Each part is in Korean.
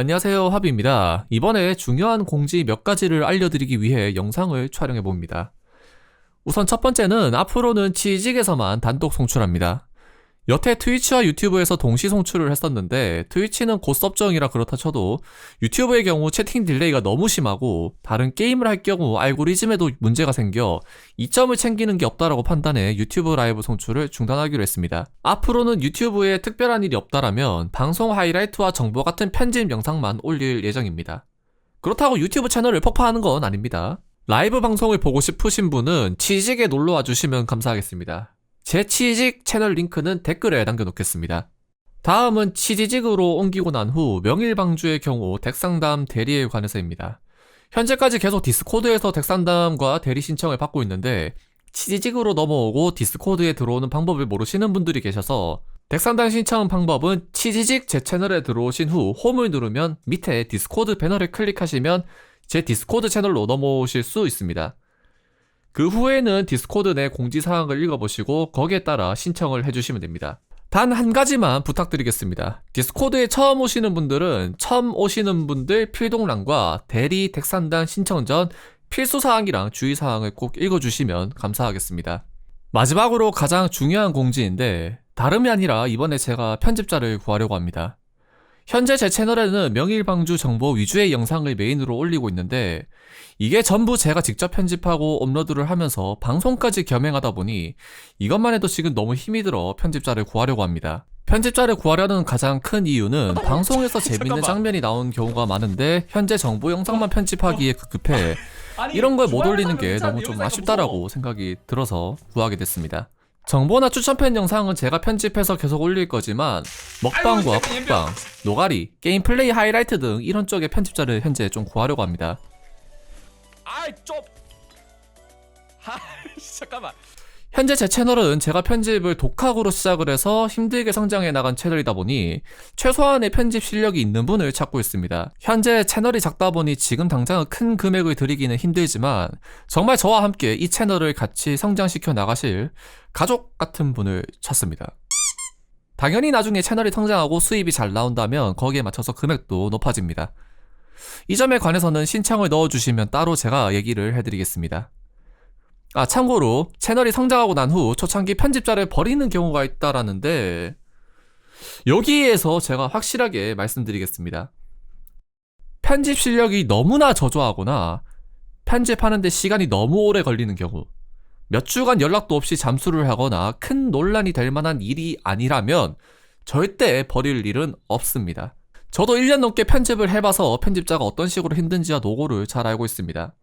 안녕하세요. 합입니다. 이번에 중요한 공지 몇 가지를 알려드리기 위해 영상을 촬영해 봅니다. 우선 첫 번째는 앞으로는 치직에서만 단독 송출합니다. 여태 트위치와 유튜브에서 동시 송출을 했었는데 트위치는 고섭 정이라 그렇다 쳐도 유튜브의 경우 채팅 딜레이가 너무 심하고 다른 게임을 할 경우 알고리즘에도 문제가 생겨 이점을 챙기는 게 없다라고 판단해 유튜브 라이브 송출을 중단하기로 했습니다. 앞으로는 유튜브에 특별한 일이 없다라면 방송 하이라이트와 정보 같은 편집 영상만 올릴 예정입니다. 그렇다고 유튜브 채널을 폭파하는 건 아닙니다. 라이브 방송을 보고 싶으신 분은 치직에 놀러 와 주시면 감사하겠습니다. 제 치직 채널 링크는 댓글에 남겨놓겠습니다. 다음은 치지직으로 옮기고 난 후 명일방주의 경우 덱상담 대리에 관해서입니다. 현재까지 계속 디스코드에서 덱상담과 대리 신청을 받고 있는데 치지직으로 넘어오고 디스코드에 들어오는 방법을 모르시는 분들이 계셔서 덱상담 신청 방법은 치지직 제 채널에 들어오신 후 홈을 누르면 밑에 디스코드 배너를 클릭하시면 제 디스코드 채널로 넘어오실 수 있습니다. 그 후에는 디스코드 내 공지사항을 읽어보시고 거기에 따라 신청을 해주시면 됩니다. 단 한 가지만 부탁드리겠습니다. 디스코드에 처음 오시는 분들은 처음 오시는 분들 필동란과 대리 덱산단 신청 전 필수사항이랑 주의사항을 꼭 읽어주시면 감사하겠습니다. 마지막으로 가장 중요한 공지인데 다름이 아니라 이번에 제가 편집자를 구하려고 합니다. 현재 제 채널에는 명일방주 정보 위주의 영상을 메인으로 올리고 있는데 이게 전부 제가 직접 편집하고 업로드를 하면서 방송까지 겸행하다 보니 이것만 해도 지금 너무 힘이 들어 편집자를 구하려고 합니다. 편집자를 구하려는 가장 큰 이유는 방송에서 재밌는 장면이 나온 경우가 많은데 현재 정보 영상만 편집하기에 급급해 이런 걸 못 올리는 게 너무 좀 아쉽다라고 생각이 들어서 구하게 됐습니다. 정보나 추천편 영상은 제가 편집해서 계속 올릴 거지만 먹방과 쿡방, 노가리, 게임 플레이 하이라이트 등 이런 쪽의 편집자를 현재 좀 구하려고 합니다. 아이 좀. 아 잠깐만. 현재 제 채널은 제가 편집을 독학으로 시작을 해서 힘들게 성장해 나간 채널이다 보니 최소한의 편집 실력이 있는 분을 찾고 있습니다. 현재 채널이 작다 보니 지금 당장 큰 금액을 드리기는 힘들지만 정말 저와 함께 이 채널을 같이 성장시켜 나가실 가족 같은 분을 찾습니다. 당연히 나중에 채널이 성장하고 수입이 잘 나온다면 거기에 맞춰서 금액도 높아집니다. 이 점에 관해서는 신청을 넣어주시면 따로 제가 얘기를 해드리겠습니다. 아, 참고로 채널이 성장하고 난 후 초창기 편집자를 버리는 경우가 있다라는데 여기에서 제가 확실하게 말씀드리겠습니다. 편집 실력이 너무나 저조하거나 편집하는데 시간이 너무 오래 걸리는 경우 몇 주간 연락도 없이 잠수를 하거나 큰 논란이 될 만한 일이 아니라면 절대 버릴 일은 없습니다. 저도 1년 넘게 편집을 해봐서 편집자가 어떤 식으로 힘든지와 노고를 잘 알고 있습니다.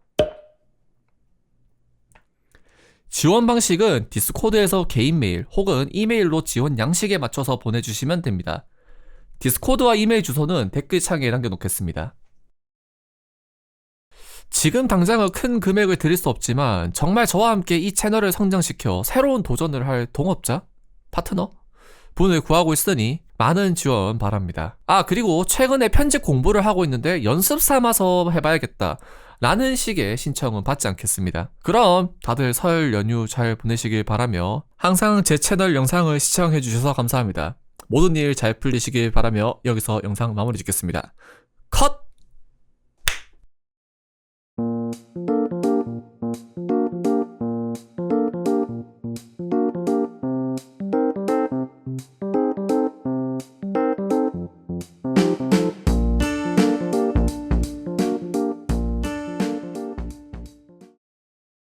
지원 방식은 디스코드에서 개인 메일 혹은 이메일로 지원 양식에 맞춰서 보내주시면 됩니다. 디스코드와 이메일 주소는 댓글창에 남겨놓겠습니다. 지금 당장은 큰 금액을 드릴 수 없지만 정말 저와 함께 이 채널을 성장시켜 새로운 도전을 할 동업자? 파트너? 분을 구하고 있으니 많은 지원 바랍니다. 아, 그리고 최근에 편집 공부를 하고 있는데 연습 삼아서 해봐야겠다. 라는 식의 신청은 받지 않겠습니다. 그럼 다들 설 연휴 잘 보내시길 바라며 항상 제 채널 영상을 시청해주셔서 감사합니다. 모든 일 잘 풀리시길 바라며 여기서 영상 마무리 짓겠습니다. 컷!